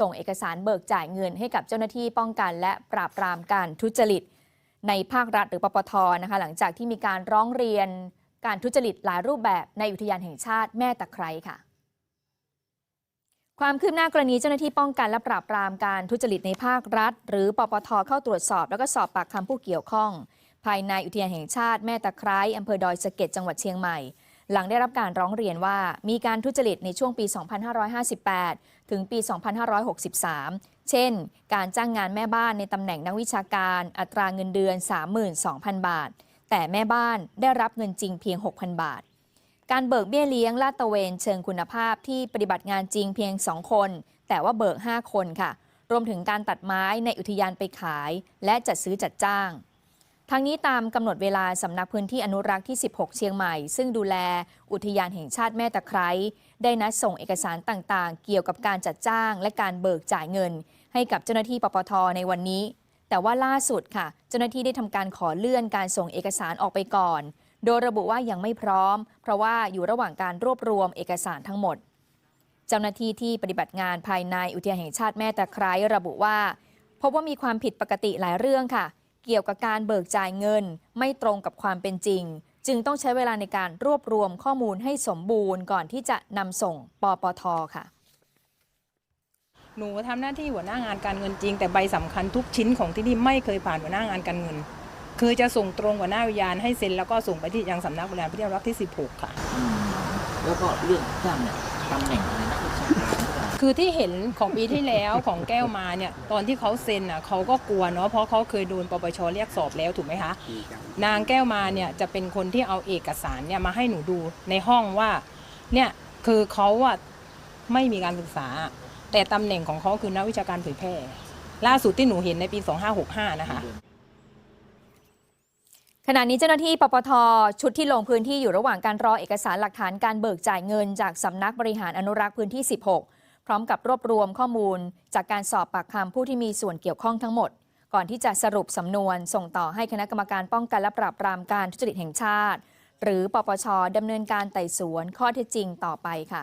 ส่งเอกสารเบิกจ่ายเงินให้กับเจ้าหน้าที่ป้องกันและปราบปรามการทุจริต ในภาครัฐหรือปปทนะคะหลังจากที่มีการร้องเรียนการทุจริตหลายรูปแบบในอุทยานแห่งชาติแม่ตะไคร้ค่ะ ความคืบหน้ากรณีเจ้าหน้าที่ป้องกันและปราบปรามการทุจริตในภาครัฐ หรือปปทเข้าตรวจสอบ แล้วก็สอบปากคำผู้เกี่ยวข้อง ภายในอุทยานแห่งชาติแม่ตะไคร้อำเภอดอยสะเก็ดจังหวัดเชียงใหม่ หลังได้รับการร้องเรียนว่ามีการทุจริตในช่วงปี 2558 ถึงปี 2563 เช่น การจ้างงานแม่บ้านในตำแหน่งนักวิชาการ อัตราเงินเดือน 32,000 บาท แต่แม่บ้านได้รับเงินจริงเพียง 6,000 บาท การเบิกเบี้ยเลี้ยงลาดตะเวนเชิงคุณภาพที่ปฏิบัติงานจริงเพียง 2 คน แต่ว่าเบิก 5 คนค่ะ รวมถึงการตัดไม้ในอุทยานไปขาย และจัดซื้อจัดจ้าง ทั้งนี้ตามกำหนดเวลาสำนักพื้นที่อนุรักษ์ที่ 16 เชียงใหม่ ซึ่งดูแลอุทยานแห่งชาติแม่ตะไคร้ได้นัดส่งเอกสารต่างๆ เกี่ยวกับการจัดจ้างและการเบิกจ่ายเงิน ให้กับเจ้าหน้าที่ปปทในวันนี้ แต่ว่าล่าสุดค่ะ เจ้าหน้าที่ได้ทำการขอเลื่อนการส่งเอกสารออกไปก่อน โดยระบุว่ายังไม่พร้อม เพราะว่าอยู่ระหว่างการรวบรวมเอกสารทั้งหมด เจ้าหน้าที่ที่ปฏิบัติงานภายในอุทยานแห่งชาติแม่ตะไคร้ระบุว่า พบว่ามีความผิดปกติหลายเรื่องค่ะ เกี่ยวกับการเบิกจ่ายเงิน ไม่ตรงกับความเป็นจริง จึงต้องใช้เวลาในการรวบรวมข้อมูลให้สมบูรณ์ก่อนที่จะนำส่งปปทค่ะหนูทำหน้าที่หัวหน้างานการเงินจริง แต่ใบสำคัญทุกชิ้นของที่นี่ไม่เคยผ่านหัวหน้างานการเงิน คือจะส่งตรงหัวหน้าวิญญาณให้เซ็นแล้วก็ส่งไปที่ยังสำนักบริหารพิธีรักษ์ที่ 16 ค่ะอืมแล้วก็เรื่องจ้างเนี่ยตำแหน่งอะไรนักวิชาการหรือเปล่า คือที่เห็นของปีที่แล้วของแก้วมาเนี่ยตอนที่เขาเซ็นอะเขาก็กลัวเนาะเพราะเขาเคยโดนปปชเรียกสอบแล้วถูกไหมคะ นางแก้วมาเนี่ยจะเป็นคนที่เอาเอกสารเนี่ยมาให้หนูดูในห้องว่าเนี่ยคือเขาอะไม่มีการศึกษา แต่ตำแหน่งของเขาคือนักวิชาการเผยแพร่ล่าสุดที่หนูเห็นในปี 2565 นะคะขณะนี้เจ้าหน้าที่ปปทชุดที่ลงพื้นที่อยู่ระหว่างการรอเอกสารหลักฐานการเบิกจ่ายเงินจากสำนักบริหารอนุรักษ์พื้นที่ 16 พร้อมกับรวบรวมข้อมูล จากการสอบปากคำผู้ที่มีส่วนเกี่ยวข้องทั้งหมด ก่อนที่จะสรุปสำนวน ส่งต่อให้คณะกรรมการป้องกันและปราบปรามการทุจริตแห่งชาติ หรือปปชดำเนินการไต่สวนข้อเท็จจริงต่อไปค่ะ